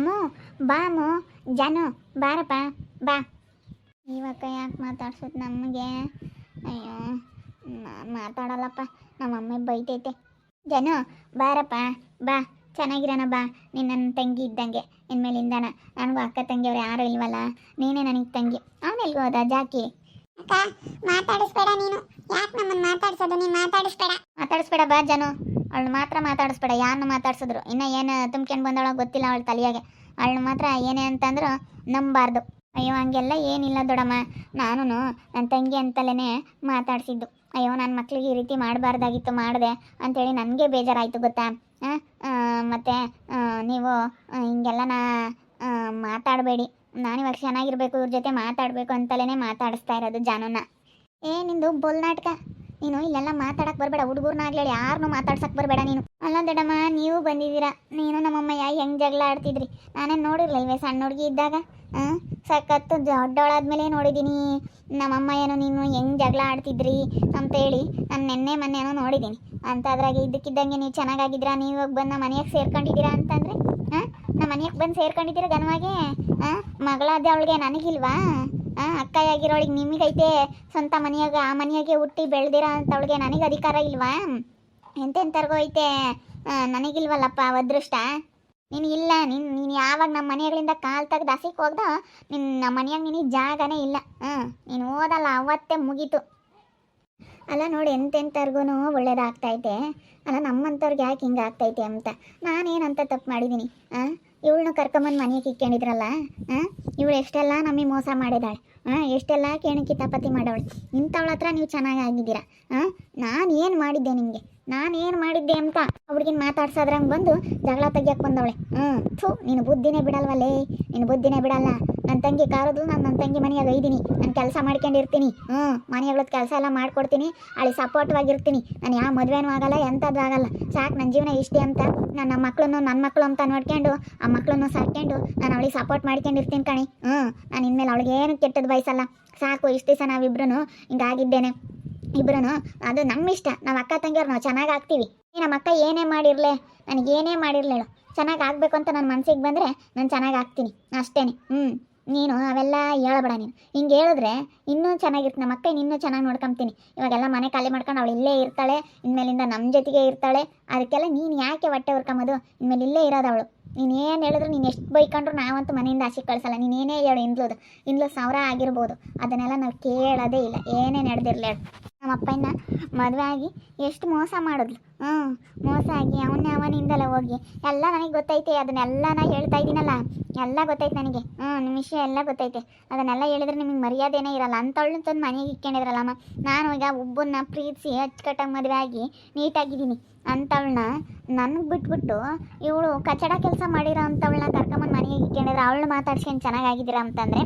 ಅಮ್ಮು ಬಾ ಅಮ್ಮು ಜಾನು ಬಾರಪ್ಪ ಬಾ. ಇವಾಗ ಯಾಕೆ ಮಾತಾಡ್ಸೋದು ನಮಗೆ? ಅಯ್ಯೋ ಮಾತಾಡಲ್ಲಪ್ಪ ನಮ್ಮ ಅಮ್ಮ ಬೈತೈತೆ. ಜನು ಬಾರಪ್ಪ ಬಾ. ಚೆನ್ನಾಗಿರೋಣ ಬಾ. ನೀನು ನನ್ನ ತಂಗಿ ಇದ್ದಂಗೆ. ಇನ್ಮೇಲಿಂದಾನ ನನಗೂ ಅಕ್ಕ ತಂಗಿಯವ್ರು ಯಾರು ಇಲ್ವಲ್ಲ? ನೀನೇ ನನಗೆ ತಂಗಿ. ಅವನೆಲ್ಗೋ ಹೋದ? ಜಾಕಿ? ಅಕ್ಕ ಮಾತಾಡಿಸ್ಬೇಡ ನೀನು. ಯಾಕೆ ನಮ್ಮನ್ನು ಮಾತಾಡ್ಸೋದು? ನೀನು ಮಾತಾಡಿಸ್ಬೇಡ. ಮಾತಾಡಿಸ್ಬೇಡ ಬಾ ಜನು. ಅವಳು ಮಾತ್ರ ಮಾತಾಡಿಸ್ಬೇಡ ಯಾರನ್ನ ಮಾತಾಡ್ಸಿದ್ರು? ಇನ್ನು ಏನು ತುಂಬ್ಕೊಂಡು ಬಂದವಳ ಗೊತ್ತಿಲ್ಲ ಅವಳ ತಲೆಯಾಗೆ. ಅವಳು ಮಾತ್ರ ಏನೇ ಅಂತಂದ್ರು ನಂಬಾರ್ದು. ಅಯ್ಯೋ, ಹಂಗೆಲ್ಲ ಏನಿಲ್ಲ ದೊಡಮ್ಮ. ನಾನು ನನ್ನ ತಂಗಿ ಅಂತಲೇ ಮಾತಾಡಿಸಿದ್ದು. ಅಯ್ಯೋ ನನ್ನ ಮಕ್ಳಿಗೆ ಈ ರೀತಿ ಮಾಡಬಾರ್ದಾಗಿತ್ತು, ಮಾಡಿದೆ ಅಂತೇಳಿ ನನಗೆ ಬೇಜಾರಾಯಿತು, ಗೊತ್ತಾ? ಮತ್ತೆ ನೀವು ಹಿಂಗೆಲ್ಲ ನಾ ಮಾತಾಡಬೇಡಿ. ನಾನು ಇವಾಗ ಚೆನ್ನಾಗಿರ್ಬೇಕು, ಇವ್ರ ಜೊತೆ ಮಾತಾಡಬೇಕು ಅಂತಲೇ ಮಾತಾಡಿಸ್ತಾ ಇರೋದು ಜಾನುನ. ಏ, ನಿಂದು ಬೋಲ್ ನಾಟಕ? ನೀನು ಇಲ್ಲೆಲ್ಲ ಮಾತಾಡಕ್ ಬರಬೇಡ ಹುಡುಗರ್ನಾಗ್ಲೇಳಿ ಯಾರನ್ನೂ ಮಾತಾಡ್ಸಕ್ ಬರಬೇಡ ನೀನು. ಅಲ್ಲ ದೊಡ್ಡಮ್ಮ, ನೀವು ಬಂದಿದ್ದೀರಾ? ನೀನು ನಮ್ಮಮ್ಮ ಯಾ ಹೆಂಗ್ ಜಗಳ ಆಡ್ತಿದ್ರಿ? ನಾನೇನು ಇವೇ ಸಣ್ಣ ಹುಡುಗಿ ಇದ್ದಾಗ. ಹಾಂ ಸಖತ್ತು ದೊಡ್ಡವಳಾದ್ಮೇಲೆ ನೋಡಿದ್ದೀನಿ. ನಮ್ಮಮ್ಮ ಏನು ನೀನು ಹೆಂಗ್ ಜಗಳ ಆಡ್ತಿದ್ರಿ ಅಂತೇಳಿ ನಾನು ನೆನ್ನೆ ಮೊನ್ನೆನೋ ನೋಡಿದ್ದೀನಿ. ಅಂತಾದ್ರಾಗ ಇದ್ದಕ್ಕಿದ್ದಂಗೆ ನೀವು ಚೆನ್ನಾಗಾಗಿದ್ರಾ ನೀವು ಬಂದು ಮನೆಯಾಗ ಸೇರ್ಕೊಂಡಿದ್ದೀರಾ ಅಂತಂದ್ರೆ ಹಾಂ ನಮ್ಮ ಮನೆಯಾಗೆ ಬಂದು ಸೇರ್ಕೊಂಡಿದ್ದೀರಾ ಗನವಾಗೆ ಹಾಂ ಮಗಳಾದ ಅವಳಿಗೆ ನನಗಿಲ್ವಾ? ಆ ಅಕ್ಕಯ್ಯಾಗಿರೋಳಿಗೆ ನಿಮಗೈತೆ ಸ್ವಂತ ಮನೆಯಾಗ, ಆ ಮನೆಯಾಗೆ ಹುಟ್ಟಿ ಬೆಳೆದಿರೋ ಅಂತವಳಿಗೆ ನನಗೆ ಅಧಿಕಾರ ಇಲ್ವಾ? ಎಂತೆಂತರ್ಗೋ ಐತೆ? ನನಗಿಲ್ವಲ್ಲಪ್ಪ, ಅದೃಷ್ಟ. ನೀನು ಇಲ್ಲ, ನೀನು ನೀನು ಯಾವಾಗ ನಮ್ಮ ಮನೆಗಳಿಂದ ಕಾಲು ತೆಗೆದು ಹಸಿಕ್ ಹೋಗ್ದ ನಿನ್ನ ನಮ್ಮ ಮನೆಯಾಗ ನಿನಗೆ ಜಾಗನೇ ಇಲ್ಲ. ಹಾಂ ನೀನು ಓದಲ್ಲ, ಅವತ್ತೇ ಮುಗೀತು. ಅಲ್ಲ ನೋಡಿ ಎಂತೆಂಥವ್ರಿಗೂ ಒಳ್ಳೇದಾಗ್ತೈತೆ ಅಲ್ಲ ನಮ್ಮಂಥವ್ರಿಗೆ ಯಾಕೆ ಹಿಂಗೆ ಆಗ್ತೈತೆ ಅಂತ. ನಾನೇನಂತ ತಪ್ಪು ಮಾಡಿದ್ದೀನಿ ಹಾಂ ಇವಳನ್ನ ಕರ್ಕೊಂಬಂದು ಮನೆಗೆ ಇಕ್ಕೊಂಡಿದ್ರಲ್ಲ ಹಾಂ ಇವಳು ಎಷ್ಟೆಲ್ಲ ನಮಗೆ ಮೋಸ ಮಾಡಿದಾಳೆ ಹಾಂ ಎಷ್ಟೆಲ್ಲ ಕೇಣು ಕಿತಾಪತಿ ಮಾಡವಳು ಇಂಥವಳ ಹತ್ರ ನೀವು ಚೆನ್ನಾಗಿ ಆಗಿದ್ದೀರಾ ಹಾಂ ನಾನು ಏನು ಮಾಡಿದ್ದೆ ನಿಮಗೆ? ನಾನು ಏನು ಮಾಡಿದ್ದೆ ಅಂತ ಹುಡುಗಿನ ಮಾತಾಡ್ಸೋದ್ರಂಗೆ ಬಂದು ಜಗಳ ತೆಗಿಯಕ್ಕೆ ಬಂದವಳೆ ಹ್ಞೂ ಥೂ, ನೀನು ಬುದ್ಧಿನೇ ಬಿಡಲ್ವಲ್ಲೇ ನೀನು ಬುದ್ಧಿನೇ ಬಿಡಲ್ಲ. ನನ್ನ ತಂಗಿ ಕಾರದು ನಾನು ನನ್ನ ತಂಗಿ ಮನೆಯಾಗ ಇದ್ದೀನಿ. ನಾನು ಕೆಲಸ ಮಾಡ್ಕೊಂಡಿರ್ತೀನಿ. ಹ್ಞೂ ಮನೆಯಾಗಳದ್ದು ಕೆಲಸ ಎಲ್ಲ ಮಾಡ್ಕೊಡ್ತೀನಿ. ಅಲ್ಲಿ ಸಪೋರ್ಟಿವಾಗಿರ್ತೀನಿ ನಾನು ಯಾವ ಮದುವೆನೂ ಆಗಲ್ಲ, ಎಂಥದ್ದು ಆಗಲ್ಲ. ಸಾಕು ನನ್ನ ಜೀವನ ಇಷ್ಟೇ ಅಂತ. ನನ್ನ ಮಕ್ಕಳನ್ನು ನನ್ನ ಮಕ್ಕಳು ಅಂತ ನೋಡ್ಕೊಂಡು, ಆ ಮಕ್ಕಳನ್ನು ಸಾಕೊಂಡು ನಾನು ಅವಳಿಗೆ ಸಪೋರ್ಟ್ ಮಾಡ್ಕೊಂಡಿರ್ತೀನಿ ಕಣಿ. ಹ್ಞೂ ನಾನು ಇನ್ಮೇಲೆ ಅವಳಿಗೆ ಏನು ಕೆಟ್ಟದ್ದು ಬಯಸಲ್ಲ. ಸಾಕು, ಇಷ್ಟು ದಿವಸ ನಾವಿಬ್ರು ಹಿಂಗಾಗಿದ್ದೇನೆ. ಇಬ್ಬರೂ ಅದು ನಮ್ಮ ಇಷ್ಟ. ನಾವು ಅಕ್ಕ ತಂಗಿಯವ್ರು, ನಾವು ಚೆನ್ನಾಗಿ ಆಗ್ತೀವಿ. ನಮ್ಮ ಅಕ್ಕ ಏನೇ ಮಾಡಿರಲೇ ನನಗೇನೇ ಮಾಡಿರ್ಲೇಳು. ಚೆನ್ನಾಗಿ ಆಗಬೇಕು ಅಂತ ನನ್ನ ಮನಸ್ಸಿಗೆ ಬಂದರೆ ನಾನು ಚೆನ್ನಾಗಿ ಆಗ್ತೀನಿ. ಅಷ್ಟೇ ಹ್ಞೂ ನೀನು, ಅವೆಲ್ಲ ಹೇಳಬೇಡ ನೀನು. ಹಿಂಗೆ ಹೇಳಿದ್ರೆ ಇನ್ನೂ ಚೆನ್ನಾಗಿರ್ತೀನಿ ನಮ್ಮ ಅಕ್ಕ ಇನ್ನೂ ಚೆನ್ನಾಗಿ ನೋಡ್ಕೊಂತೀನಿ. ಇವಾಗೆಲ್ಲ ಮನೆ ಖಾಲಿ ಮಾಡ್ಕೊಂಡು ಅವಳು ಇಲ್ಲೇ ಇರ್ತಾಳೆ, ಇನ್ಮೇಲಿಂದ ನಮ್ಮ ಜೊತೆಗೆ ಇರ್ತಾಳೆ. ಅದಕ್ಕೆಲ್ಲ ನೀನು ಯಾಕೆ ಹೊಟ್ಟೆ ಹುರ್ಕೊಂಬೋದು ಇನ್ಮೇಲೆ ಇಲ್ಲೇ ಇರೋದು ಅವಳು. ನೀನು ಏನು ಹೇಳಿದ್ರು ನೀನು ಎಷ್ಟು ಬೈಕೊಂಡ್ರು ನಾವಂತೂ ಮನೆಯಿಂದ ಆಸೆ ಕಳಿಸಲ್ಲ. ನೀನು ಏನೇ ಹೇಳು, ಇಂದ್ಲದು. ಇಂದ್ಲು ಸಾವಿರ ಆಗಿರ್ಬೋದು. ಅದನ್ನೆಲ್ಲ ನಾವು ಕೇಳೋದೇ ಇಲ್ಲ. ಏನೇ ನಡೆದಿರಲಿ ನಮ್ಮ ಅಪ್ಪನ ಮದುವೆ ಆಗಿ ಎಷ್ಟು ಮೋಸ ಮಾಡಿದ್ಲು ಹ್ಞೂ ಮೋಸ ಆಗಿ ಅವನ್ನ ಅವನಿಂದಲ್ಲ ಹೋಗಿ. ಎಲ್ಲ ನನಗೆ ಗೊತ್ತೈತೆ, ಅದನ್ನೆಲ್ಲ ನಾ ಹೇಳ್ತಾ ಇದ್ದೀನಲ್ಲ. ಎಲ್ಲ ಗೊತ್ತೈತೆ ನನಗೆ. ಹ್ಞೂ ನಿಮ್ಮ ವಿಷಯ ಎಲ್ಲ ಗೊತ್ತೈತೆ. ಅದನ್ನೆಲ್ಲ ಹೇಳಿದ್ರೆ ನಿಮಗೆ ಮರ್ಯಾದೆನೇ ಇರಲ್ಲ. ಅಂಥವಳನ್ನ ತಂದು ಮನೆಗೆ ಇಟ್ಕೊಂಡಿದ್ರಲ್ಲಮ್ಮ ನಾನು ಈಗ ಒಬ್ಬನ್ನ ಪ್ರೀತಿಸಿ ಅಚ್ಚುಕಟ್ಟಾಗಿ ಮದುವೆ ಆಗಿ ನೀಟಾಗಿದ್ದೀನಿ. ಅಂಥವಳನ್ನ ನನಗೆ ಬಿಟ್ಬಿಟ್ಟು ಇವಳು ಕಚಡ ಕೆಲಸ ಮಾಡಿರೋ ಅಂಥವಳನ್ನ ಕರ್ಕೊಂಬಂದು ಮನೆಗೆ ಇಟ್ಕೊಂಡಿದ್ರೆ ಅವಳನ್ನ ಮಾತಾಡ್ಸ್ಕೊಂಡು ಚೆನ್ನಾಗಾಗಿದ್ದೀರಾ ಅಂತಂದರೆ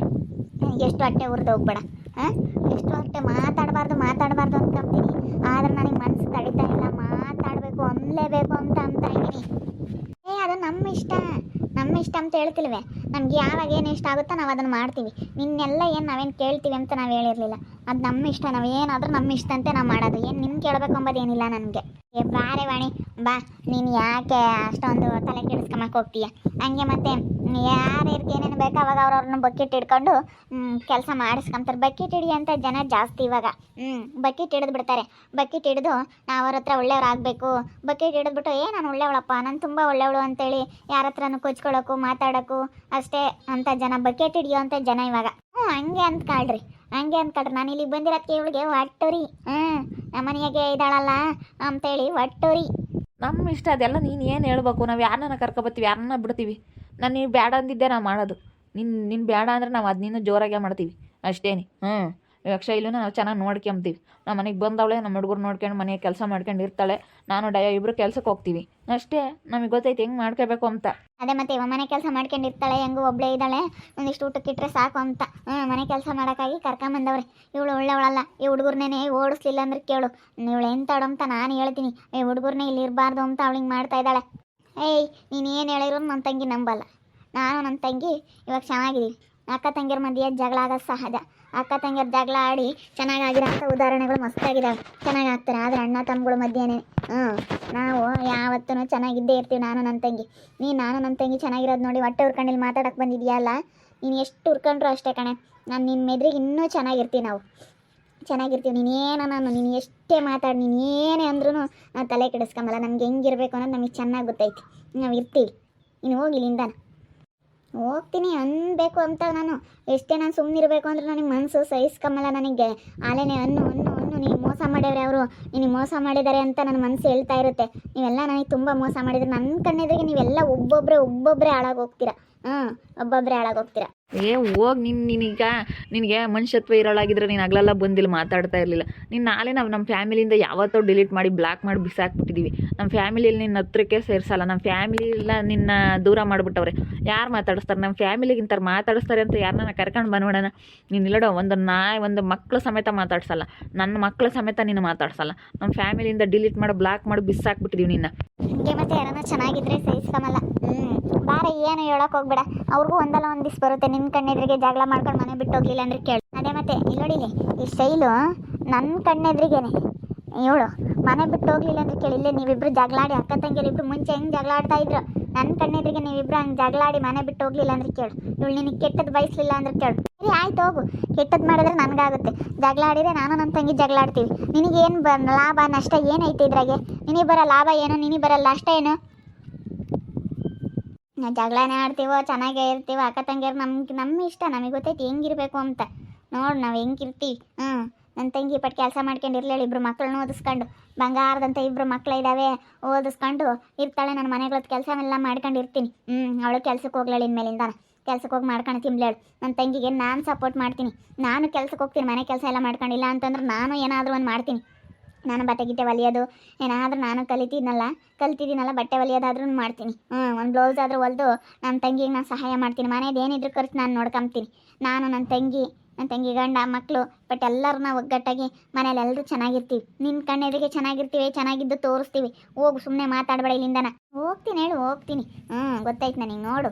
ಎಷ್ಟು ಹೊಟ್ಟೆ ಉರ್ದು ಹೋಗ್ಬೇಡ ಹಾಂ ಎಷ್ಟು ಹೊಟ್ಟೆ ಮಾತಾಡಬಾರ್ದು ಮಾತಾಡಬಾರ್ದು ಅನ್ಕೊಂತೀನಿ. ಆದ್ರೆ ನನಗೆ ಮನಸ್ಸು ತಡಿತಾ ಇಲ್ಲ, ಮಾತಾಡಬೇಕು, ಅನ್ಲೇಬೇಕು ಅಂತ ಅಂತ ಇದ್ದೀನಿ. ಏ, ಅದು ನಮ್ಮ ಇಷ್ಟ ನಮ್ಮ ಇಷ್ಟ ಅಂತ ಹೇಳ್ತಿಲ್ವೇ? ನಮ್ಗೆ ಯಾವಾಗ ಏನು ಇಷ್ಟ ಆಗುತ್ತೋ ನಾವು ಅದನ್ನು ಮಾಡ್ತೀವಿ. ನಿನ್ನೆಲ್ಲ ಏನು ನಾವೇನು ಕೇಳ್ತೀವಿ ಅಂತ ನಾವು ಹೇಳಿರಲಿಲ್ಲ. ಅದು ನಮ್ಮ ಇಷ್ಟ, ನಾವು ಏನಾದರೂ ನಮ್ಮ ಇಷ್ಟ ಅಂತೆ ನಾವು ಮಾಡೋದು. ಏನು ನಿಮ್ಗೆ ಕೇಳಬೇಕು ಅಂಬೋದೇನಿಲ್ಲ ನನಗೆ. ಏ, ಬಾರೆ ವಾಣಿ, ಬಾ, ನೀನು ಯಾಕೆ ಅಷ್ಟೊಂದು ತಲೆ ಕೆಡಿಸ್ಕೊಂಬಕ್ಕೆ ಹೋಗ್ತೀಯ? ಹಂಗೆ ಮತ್ತೆ ಯಾರ್ಯಾರಿಗೆ ಏನೇನು ಬೇಕು, ಅವಾಗ ಅವ್ರವ್ರನ್ನ ಬಕೆಟ್ ಹಿಡ್ಕೊಂಡು ಕೆಲಸ ಮಾಡಿಸ್ಕೊಂತಾರೆ. ಬಕೆಟ್ ಹಿಡಿಯೋಂಥ ಜನ ಜಾಸ್ತಿ ಇವಾಗ. ಹ್ಞೂ ಬಕೆಟ್ ಹಿಡಿದು ಬಿಡ್ತಾರೆ. ಬಕೆಟ್ ಹಿಡಿದು ನಾವು ಅವ್ರ ಹತ್ರ ಒಳ್ಳೆಯವ್ರಾಗಬೇಕು ಬಕೆಟ್ ಹಿಡಿದ್ಬಿಟ್ಟು ಏ, ನಾನು ಒಳ್ಳೆಯವಳಪ್ಪ ನಾನು ತುಂಬ ಒಳ್ಳೆಯವಳು ಅಂತೇಳಿ ಯಾರ ಹತ್ರನೂ ಕೊಚ್ಕೊಳ್ಳೋಕು ಮಾತಾಡೋಕು ಅಷ್ಟೇ ಅಂತ ಜನ, ಬಕೆಟ್ ಹಿಡಿಯೋ ಅಂತ ಜನ ಇವಾಗ. ಹ್ಞೂ ಹಂಗೆ ಅಂದ್ಕೊಳ್ರಿ. ಹಂಗೆ ಅಂದ್ಕೊಳ್ರಿ. ನಾನು ಇಲ್ಲಿಗೆ ಬಂದಿರೋದಕ್ಕೆ ಇವಳಿಗೆ ಒಟ್ಟುರಿ. ಹ್ಞೂ ನಮ್ಮನೆಯಾಗೆ ಇದ್ದಾಳಲ್ಲ ಅಂತೇಳಿ ಒಟ್ಟುರಿ. ನಮ್ಮ ಇಷ್ಟ ಅದೆಲ್ಲ ನೀನು ಏನು ಹೇಳ್ಬೇಕು? ನಾವು ಯಾರನ್ನ ಕರ್ಕೊಬತ್ತೀವಿ ಯಾರನ್ನ ಬಿಡ್ತೀವಿ? ನಾನು ನೀವು ಬೇಡ ಅಂದಿದ್ದೆ ನಾನು ಮಾಡೋದು. ನಿನ್ನ ನಿನ್ನ ಬೇಡ ಅಂದ್ರೆ ನಾವು ಅದು ನೀನು ಜೋರಾಗೆ ಮಾಡ್ತೀವಿ. ಅಷ್ಟೇನಿ. ಹ್ಞೂ ಯಕ್ಷ ಇಲ್ಲೂ ನಾವು ಚೆನ್ನಾಗಿ ನೋಡ್ಕೊಂಬ್ತೀವಿ. ನಮ್ಮ ಮನೆಗೆ ಬಂದವಳೆ ನಮ್ಮ ಹುಡುಗರು ನೋಡ್ಕೊಂಡು ಮನೆಗೆ ಕೆಲಸ ಮಾಡ್ಕೊಂಡು ಇರ್ತಾಳೆ. ನಾನು ಡಯ ಇಬ್ಬರು ಕೆಲ್ಸಕ್ಕೆ ಹೋಗ್ತೀವಿ. ಅಷ್ಟೇ ನಮಗೆ ಗೊತ್ತೈತೆ ಹೆಂಗೆ ಮಾಡ್ಕೋಬೇಕು ಅಂತ. ಅದೇ ಮತ್ತೆ ಇವ ಮನೆ ಕೆಲಸ ಮಾಡ್ಕೊಂಡಿರ್ತಾಳೆ ಹೆಂಗು ಒಬ್ಬಳೇ ಇದ್ದಾಳೆ. ಒಂದಿಷ್ಟು ಊಟಕ್ಕೆ ಇಟ್ಟರೆ ಸಾಕು ಅಂತ. ಹ್ಞೂ ಮನೆ ಕೆಲಸ ಮಾಡೋಕ್ಕಾಗಿ ಕರ್ಕೊಂಬಂದವ್ರೆ. ಇವಳು ಒಳ್ಳೆವಳಲ್ಲ. ಈ ಹುಡುಗರ್ನೇ ಓಡಿಸ್ಲಿಲ್ಲ ಅಂದ್ರೆ ಕೇಳು. ಇವಳು ಎಂತಾಡು ಅಂತ ನಾನು ಹೇಳ್ತೀನಿ. ಈ ಹುಡುಗರ್ನೇ ಇಲ್ಲಿ ಇರಬಾರ್ದು ಅಂತ ಅವಳಿಗೆ ಮಾಡ್ತಾ ಇದ್ದಾಳೆ. ಏಯ್, ನೀನು ಏನು ಹೇಳಿರೋ ನನ್ನ ತಂಗಿ ನಂಬಲ್ಲ. ನಾನು ನನ್ನ ತಂಗಿ, ಇವಾಗ ಚೆನ್ನಾಗಿದ್ದೀವಿ ಅಕ್ಕ ತಂಗಿಯರ ಮಧ್ಯೆ ಜಗಳ ಆಗೋದು ಸಹಜ. ಅಕ್ಕ ತಂಗಿಯರ ಜಗಳ ಆಡಿ ಚೆನ್ನಾಗಾಗಿರೋಂಥ ಉದಾಹರಣೆಗಳು ಮಸ್ತಾಗಿದ್ದಾವೆ ಚೆನ್ನಾಗಿ ಆಗ್ತಾರೆ, ಆದರೆ ಅಣ್ಣ ತಮ್ಮಗಳ ಮಧ್ಯೆನೇ. ಹ್ಞೂ ನಾವು ಯಾವತ್ತೂ ಚೆನ್ನಾಗಿದ್ದೇ ಇರ್ತೀವಿ, ನಾನು ನನ್ನ ತಂಗಿ. ನೀ ನಾನು ನನ್ನ ತಂಗಿ ಚೆನ್ನಾಗಿರೋದು ನೋಡಿ ಹೊಟ್ಟೆ ಹುರ್ಕೊಂಡಿಲ್ಲಿ ಮಾತಾಡೋಕೆ ಬಂದಿದೆಯಲ್ಲ ನೀನು ಎಷ್ಟು ಹುರ್ಕೊಂಡ್ರು ಅಷ್ಟೇ ಕಣೆ. ನಾನು ನಿನ್ನ ಮೆದ್ರಿಗೆ ಇನ್ನೂ ಚೆನ್ನಾಗಿರ್ತೀವಿ ನಾವು. ಚೆನ್ನಾಗಿರ್ತೀವಿ. ನೀನು ಏನೋ ನಾನು, ನೀನು ಎಷ್ಟೇ ಮಾತಾಡಿ, ನೀನು ಏನೇ ಅಂದ್ರೂ ನಾನು ತಲೆ ಕೆಡಿಸ್ಕೊಂಬಲ್ಲ. ನಮ್ಗೆ ಹೆಂಗಿರ್ಬೇಕು ಅನ್ನೋದು ನಮಗೆ ಚೆನ್ನಾಗಿ ಗೊತ್ತೈತಿ. ನಾವು ಇರ್ತೀವಿ. ನೀನು ಹೋಗಿ ಇಲ್ಲಿಂದ. ಹೋಗ್ತೀನಿ ಅನ್ಬೇಕು ಅಂತ ನಾನು. ಎಷ್ಟೇ ನಾನು ಸುಮ್ಮನಿರಬೇಕು ಅಂದ್ರೆ ನನಗೆ ಮನಸ್ಸು ಸಹಿಸ್ಕೊಂಬಲ್ಲ ನನಗೆ. ಆಲೇನೆ ಅನ್ನು ಅನ್ನು ಅನ್ನು. ನೀನು ಮೋಸ ಮಾಡ್ಯವ್ರೆ ಅವರು. ನಿನಗೆ ಮೋಸ ಮಾಡಿದ್ದಾರೆ ಅಂತ ನನ್ನ ಮನಸ್ಸು ಹೇಳ್ತಾ ಇರುತ್ತೆ. ನೀವೆಲ್ಲ ನನಗೆ ತುಂಬ ಮೋಸ ಮಾಡಿದ್ರೆ ನನ್ನ ಕಣ್ಣೆದ್ರಿಗೆ ನೀವೆಲ್ಲ ಒಬ್ಬೊಬ್ಬರೇ ಒಬ್ಬೊಬ್ಬರೇ ಹಾಳಾಗಿ ಹೋಗ್ತೀರಾ? ಹಾಂ ಒಬ್ಬೊಬ್ಬರೇ ಹಾಳಾಗಿ ಏ, ಹೋಗಿ ನಿನ್ನ ನಿನಗ, ನಿನಗೆ ಮನುಷ್ಯತ್ವ ಇರೋಳಾಗಿದ್ರೆ ನೀನು ಹಗಲೆಲ್ಲ ಬಂದಿಲ್ಲ ಮಾತಾಡ್ತಾ ಇರಲಿಲ್ಲ. ನೀನು ನಾಳೆ ನಾವು ನಮ್ಮ ಫ್ಯಾಮಿಲಿಯಿಂದ ಯಾವತ್ತೋ ಡಿಲೀಟ್ ಮಾಡಿ ಬ್ಲಾಕ್ ಮಾಡಿ ಬಿಸಾಕ್ಬಿಟ್ಟಿದ್ದೀವಿ ನಮ್ಮ ಫ್ಯಾಮಿಲಿಯಲ್ಲಿ ನಿನ್ನ ಹತ್ರಕ್ಕೆ ಸೇರಿಸಲ್ಲ ನಮ್ಮ ಫ್ಯಾಮಿಲಿ ಎಲ್ಲ ನಿನ್ನ ದೂರ ಮಾಡಿಬಿಟ್ಟವ್ರೆ. ಯಾರು ಮಾತಾಡಿಸ್ತಾರೆ? ನಮ್ಮ ಫ್ಯಾಮಿಲಿಗಿಂತ ಮಾತಾಡಿಸ್ತಾರೆ ಅಂತ ಯಾರನ್ನ ಕರ್ಕೊಂಡು ಬಂದ್ಬಿಡೋಣ? ನೀನು ಇಲ್ಲಡೋ, ಒಂದು ನಾಯಿ, ಒಂದು ಮಕ್ಕಳ ಸಮೇತ ಮಾತಾಡ್ಸಲ್ಲ. ನನ್ನ ಮಕ್ಕಳ ಸಮೇತ ನೀನು ಮಾತಾಡ್ಸಲ್ಲ. ನಮ್ಮ ಫ್ಯಾಮಿಲಿಯಿಂದ ಡಿಲೀಟ್ ಮಾಡಿ, ಬ್ಲಾಕ್ ಮಾಡಿ ಬಿಸಾಕ್ಬಿಟ್ಟಿದ್ದೀವಿ ನಿನ್ನ. ಮತ್ತೆ ಚೆನ್ನಾಗಿದ್ರೆ ಬಾರ ಏನು ಹೇಳಕ್ ಹೋಗ್ಬೇಡ. ಅವ್ರಿಗೂ ಒಂದಲ್ಲ ಒಂದು ದಿವ್ಸ ಬರುತ್ತೆ. ನಿನ್ನ ಕಣ್ಣೆದ್ರಿಗೆ ಜಗಳ ಮಾಡ್ಕೊಂಡು ಮನೆ ಬಿಟ್ಟು ಹೋಗ್ಲಿಲ್ಲ ಅಂದ್ರೆ ಕೇಳು. ಅದೇ ಮತ್ತೆ ನೋಡಿಲಿ ಈ ಸ್ಟೈಲು ನನ್ನ ಕಣ್ಣೆದ್ರಿಗೇನೆ. ಇವಳು ಮನೆ ಬಿಟ್ಟು ಹೋಗ್ಲಿಲ್ಲ ಅಂದ್ರೆ ಕೇಳಿ. ಇಲ್ಲೇ ನೀವಿಬ್ರು ಜಗಳಾಡಿ, ಅಕ್ಕ ತಂಗಿರಿಬ್ರು ಮುಂಚೆ ಹೆಂಗೆ ಜಗಳ ಆಡ್ತಾ ಇದ್ರು? ನನ್ನ ಕಣ್ಣೆದ್ರಿಗೆ ನೀವಿಬ್ರು ಹಂಗೆ ಜಗಳಾಡಿ ಮನೆ ಬಿಟ್ಟು ಹೋಗ್ಲಿಲ್ಲ ಅಂದ್ರೆ ಕೇಳು. ಇವಳು ನಿನಗೆ ಕೆಟ್ಟದ್ದು ಬಯಸ್ಲಿಲ್ಲ ಅಂದ್ರೆ ಕೇಳು. ಸರಿ, ಆಯ್ತು ಹೋಗು. ಕೆಟ್ಟದ್ದು ಮಾಡಿದ್ರೆ ನನಗಾಗುತ್ತೆ. ಜಗಳ ಆಡಿದ್ರೆ ನಾನು ನನ್ನ ತಂಗಿ ಜಗಳ ಆಡ್ತೀವಿ ನಿನಗೇನು ಲಾಭ, ನಷ್ಟ ಏನೈತೆ ಇದ್ರಾಗೆ? ನಿನಗೆ ಬರೋ ಲಾಭ ಏನು? ನಿನಗೆ ಬರೋ ನಷ್ಟ ಏನು? ಜಗಳನೇ ಆಡ್ತೀವೋ, ಚೆನ್ನಾಗೇ ಇರ್ತೀವೋ, ಅಕ್ಕ ತಂಗಿಯರು ನಮ್ಗೆ ನಮ್ಮ ಇಷ್ಟ, ನಮಗೆ ಗೊತ್ತೈತಿ, ಹೆಂಗಿರ್ಬೇಕು ಅಂತ. ನೋಡಿ ನಾವು ಹೆಂಗಿರ್ತೀವಿ. ಹ್ಞೂ ನನ್ನ ತಂಗಿ ಪಟ್ಟು ಕೆಲಸ ಮಾಡ್ಕೊಂಡು ಇರಲಿಲ್ಲ ಇಬ್ರು ಮಕ್ಕಳನ್ನ ಓದಿಸ್ಕೊಂಡು. ಬಂಗಾರದಂಥ ಇಬ್ರು ಮಕ್ಕಳು ಇದ್ದಾವೆ ಓದಿಸ್ಕೊಂಡು ಇರ್ತಾಳೆ ನನ್ನ ಮನೆಗಳದ್ದು ಕೆಲಸ ಎಲ್ಲ ಮಾಡ್ಕೊಂಡು ಇರ್ತೀನಿ. ಹ್ಞೂ ಅವಳು ಕೆಲಸಕ್ಕೆ ಹೋಗ್ಲೇಳಿ ಇನ್ಮೇಲಿಂದ ಕೆಲ್ಸಕ್ಕೆ ಹೋಗಿ ಮಾಡ್ಕೊಂಡು ತಿನ್ಲೇಳು ನನ್ನ ತಂಗಿಗೆ ನಾನು ಸಪೋರ್ಟ್ ಮಾಡ್ತೀನಿ. ನಾನು ಕೆಲ್ಸಕ್ಕೆ ಹೋಗ್ತೀನಿ, ಮನೆ ಕೆಲಸ ಎಲ್ಲ ಮಾಡ್ಕೊಂಡಿಲ್ಲ ಅಂತಂದ್ರೆ ನಾನು ಏನಾದರೂ ಒಂದು ಮಾಡ್ತೀನಿ. ನಾನು ಬಟ್ಟೆ ಗಿಟ್ಟೆ ಹೊಲಿಯೋದು, ಏನಾದರೂ ನಾನು ಕಲಿತಿದ್ನಲ್ಲ, ಕಲ್ತಿದ್ದೀನಲ್ಲ, ಬಟ್ಟೆ ಹೊಲಿಯೋದಾದ್ರೂ ಮಾಡ್ತೀನಿ. ಹ್ಞೂ, ಒಂದು ಬ್ಲೌಸ್ ಆದರೂ ಹೊಲಿದು ನನ್ನ ತಂಗಿಗೆ ನಾನು ಸಹಾಯ ಮಾಡ್ತೀನಿ. ಮನೇದು ಏನಿದ್ರು ಖರ್ಚು ನಾನು ನೋಡ್ಕೊಂತೀನಿ ನಾನು ನನ್ನ ತಂಗಿ ನನ್ನ ತಂಗಿ ಗಂಡ ಮಕ್ಕಳು ಬಟ್ ಎಲ್ಲರನ್ನ ಒಗ್ಗಟ್ಟಾಗಿ ಮನೇಲಿ ಎಲ್ಲರೂ ಚೆನ್ನಾಗಿರ್ತೀವಿ. ನಿನ್ನ ಕಣ್ಣೆದುರಿಗೆ ಚೆನ್ನಾಗಿರ್ತೀವಿ, ಚೆನ್ನಾಗಿದ್ದು ತೋರಿಸ್ತೀವಿ. ಹೋಗು ಸುಮ್ಮನೆ ಮಾತಾಡಬೇಡ ಇಲ್ಲಿಂದನ. ಹೋಗ್ತೀನಿ ಹೇಳು, ಹೋಗ್ತೀನಿ. ಹ್ಞೂ, ಗೊತ್ತಾಯ್ತು ನನಗೆ, ನೋಡು.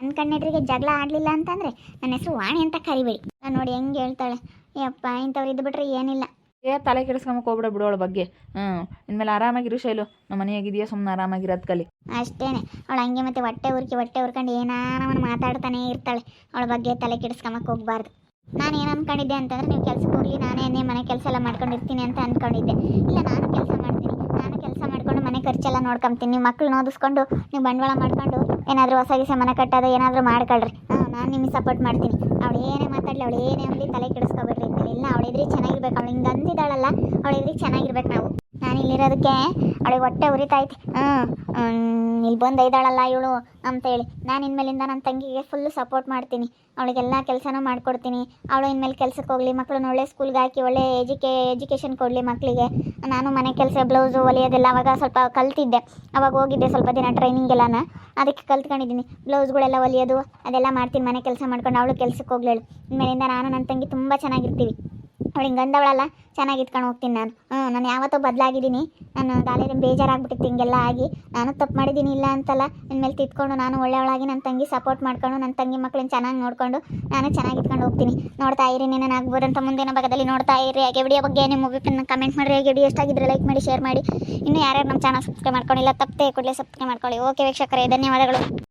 ನನ್ನ ಕಣ್ಣೆದುರಿಗೆ ಜಗಳ ಆಡಲಿಲ್ಲ ಅಂತಂದರೆ, ನನ್ನ ಹೆಸರು ವಾಣಿ ಅಂತ ಕರಿಬೇಡಿ. ನಾನು ನೋಡಿ, ಹೆಂಗೆ ಹೇಳ್ತಾಳೆ. ಯಪ್ಪ, ಇಂಥವ್ರು ಇದ್ಬಿಟ್ರೆ ಏನಿಲ್ಲ. ಏ, ತಲೆ ಕೆಡಿಸ್ಕೊಂಬಕ್ಕೆ ಹೋಗ್ಬಿಡ ಬಿಡೋಳ ಬಗ್ಗೆ. ಹ್ಞೂ ಇನ್ಮೇಲೆ ಆರಾಮಾಗಿರು ಶೈಲು. ನಮ್ಮ ಮನೆಯಾಗಿದೆಯಾ ಸುಮ್ಮನೆ ಆರಾಮಾಗಿರೋದು ಕಲಿ. ಅಷ್ಟೇನೆ. ಅವಳು ಹಂಗೆ ಮತ್ತೆ ಹೊಟ್ಟೆ ಉರ್ಕಿ, ಹೊಟ್ಟೆ ಉರ್ಕೊಂಡು ಏನಾನವನ್ನ ಮಾತಾಡ್ತಾನೆ ಇರ್ತಾಳೆ. ಅವಳ ಬಗ್ಗೆ ತಲೆ ಕೆಡಿಸ್ಕೊಂಬಕ್ಕೆ ಹೋಗ್ಬಾರ್ದು. ನಾನು ಏನು ಅನ್ಕೊಂಡಿದ್ದೆ ಅಂತಂದ್ರೆ ನೀವು ಕೆಲ್ಸಕ್ಕೆ ಹೋಗ್ಲಿ, ನಾನೇ ಮನೆ ಕೆಲಸ ಎಲ್ಲ ಮಾಡ್ಕೊಂಡಿರ್ತೀನಿ ಅಂತ ಅನ್ಕೊಂಡಿದ್ದೆ. ಇಲ್ಲ, ನಾನು ಕೆಲಸ ಮಾಡ್ತೀನಿ. ನಾನು ಕೆಲಸ ಮಾಡ್ಕೊಂಡು ಮನೆ ಖರ್ಚೆಲ್ಲ ನೋಡ್ಕೊಂತೀನಿ ನೀವು ಮಕ್ಳನ್ನ ಓದಿಸ್ಕೊಂಡು ನೀವು ಬಂಡವಾಳ ಮಾಡ್ಕೊಂಡು ಏನಾದರೂ ಹೊಸ ಗಿಸ ಮನೆ ಕಟ್ಟೋದು ಏನಾದರೂ ಮಾಡ್ಕೊಳ್ರಿ. ಹಾಂ, ನಾನು ನಿಮಗೆ ಸಪೋರ್ಟ್ ಮಾಡ್ತೀನಿ. ಅವಳು ಏನೇ ಮಾತಾಡಲಿ, ಅವಳು ಏನೇ ಅಂಬಲಿ ತಲೆ ಕೆಡಿಸ್ಕೊಬೇಡ್ರಿ ಇನ್ಮೇಲೆ ಇಲ್ಲ ಅವಳ ಎದುರಿಗೆ ಚೆನ್ನಾಗಿರ್ಬೇಕು. ಅವಳು ಹಿಂಗೆ ಅಂದಿದ್ದಾಳಲ್ಲ, ಅವಳು ಎದುರಿಗೆ ಚೆನ್ನಾಗಿರ್ಬೇಕು ನಾವು. ನಾನು ಇಲ್ಲಿರೋದಕ್ಕೆ ಅವಳಿಗೆ ಹೊಟ್ಟೆ ಉರಿತೈತಿ ಹ್ಞೂ ಇಲ್ಲಿ ಬಂದು ಇದ್ದಾಳಲ್ಲ ಇವಳು ಅಂತೇಳಿ ನಾನು ಇನ್ಮೇಲಿಂದ ನನ್ನ ತಂಗಿಗೆ ಫುಲ್ ಸಪೋರ್ಟ್ ಮಾಡ್ತೀನಿ. ಅವಳಿಗೆಲ್ಲ ಕೆಲಸನೂ ಮಾಡ್ಕೊಡ್ತೀನಿ. ಅವಳು ಇನ್ಮೇಲೆ ಕೆಲಸಕ್ಕೆ ಹೋಗಲಿ ಮಕ್ಕಳನ್ನ ಒಳ್ಳೆ ಸ್ಕೂಲ್ಗೆ ಹಾಕಿ, ಒಳ್ಳೆ ಎಜುಕೇ ಎಜುಕೇಷನ್ ಕೊಡಲಿ ಮಕ್ಕಳಿಗೆ ನಾನು ಮನೆ ಕೆಲಸ ಬ್ಲೌಸು ಹೊಲಿಯೋದೆಲ್ಲ ಅವಾಗ ಸ್ವಲ್ಪ ಕಲ್ತಿದ್ದೆ. ಅವಾಗ ಹೋಗಿದ್ದೆ ಸ್ವಲ್ಪ ದಿನ ಟ್ರೈನಿಂಗ್ ಎಲ್ಲನ. ಅದಕ್ಕೆ ಕಲ್ತ್ಕೊಂಡಿದ್ದೀನಿ. ಬ್ಲೌಸ್ಗಳೆಲ್ಲ ಹೊಲಿಯೋದು, ಅದೆಲ್ಲ ಮಾಡ್ತೀನಿ. ಮನೆ ಕೆಲಸ ಮಾಡ್ಕೊಂಡು ಅವಳು ಕೆಲಸಕ್ಕೆ ಹೋಗ್ಲೇಳು ಇನ್ಮೇಲಿಂದ ನಾನು ನನ್ನ ತಂಗಿ ತುಂಬ ಚೆನ್ನಾಗಿರ್ತೀವಿ. ಅವಳು ಹಿಂಗೆ ಅಂದವಳಲ್ಲ, ಚೆನ್ನಾಗಿ ಇಟ್ಕೊಂಡು ಹೋಗ್ತೀನಿ ನಾನು. ಹ್ಞೂ ನಾನು ಯಾವತ್ತೋ ಬದಲಾಗಿದ್ದೀನಿ. ನಾನು ಗಾಲಿಯಲ್ಲಿ ಬೇಜಾರಾಗ್ಬಿಟ್ಟಿತ್ತು ಹಿಂಗೆಲ್ಲ ಆಗಿ. ನಾನು ತಪ್ಪು ಮಾಡಿದ್ದೀನಿ ಇಲ್ಲ ಅಂತಲ್ಲ ಮೇಲೆ ತಿದ್ಕೊಂಡು ನಾನು ಒಳ್ಳೆಯವಳಾಗಿ ನನ್ನ ತಂಗಿ ಸಪೋರ್ಟ್ ಮಾಡ್ಕೊಂಡು ನನ್ನ ತಂಗಿ ಮಕ್ಕಳನ್ನ ಚೆನ್ನಾಗಿ ನೋಡಿಕೊಂಡು ನಾನು ಚೆನ್ನಾಗಿ ಇಟ್ಕೊಂಡು ಹೋಗ್ತೀನಿ. ನೋಡ್ತಾ ಇರಿ ನೀನು ಆಗ್ಬೋದಂತ ಮುಂದಿನ ಭಾಗದಲ್ಲಿ ನೋಡ್ತಾ ಇರಿ. ಹಾಗೆ ವಿಡಿಯೋ ಬಗ್ಗೆ ನಿಮ್ಮ ಒಪಿನಿಯನ್ ಕಮೆಂಟ್ ಮಾಡಿರಿ. ಹಾಗೆ ವಿಡಿಯೋ ಎಷ್ಟಾಗಿದ್ರೆ ಲೈಕ್ ಮಾಡಿ ಶೇರ್ ಮಾಡಿ. ಇನ್ನು ಯಾರ್ಯಾರು ನಮ್ಮ ಚಾನಲ್ ಸಬ್ಸ್ಕ್ರೈಬ್ ಮಾಡ್ಕೊಂಡಿಲ್ಲ ತಪ್ಪೇ ಕೂಡಲೇ ಸಬ್ಸ್ಕ್ರೈಬ್ ಮಾಡ್ಕೊಳ್ಳಿ. ಓಕೆ ವೀಕ್ಷಕರೇ, ಧನ್ಯವಾದಗಳು.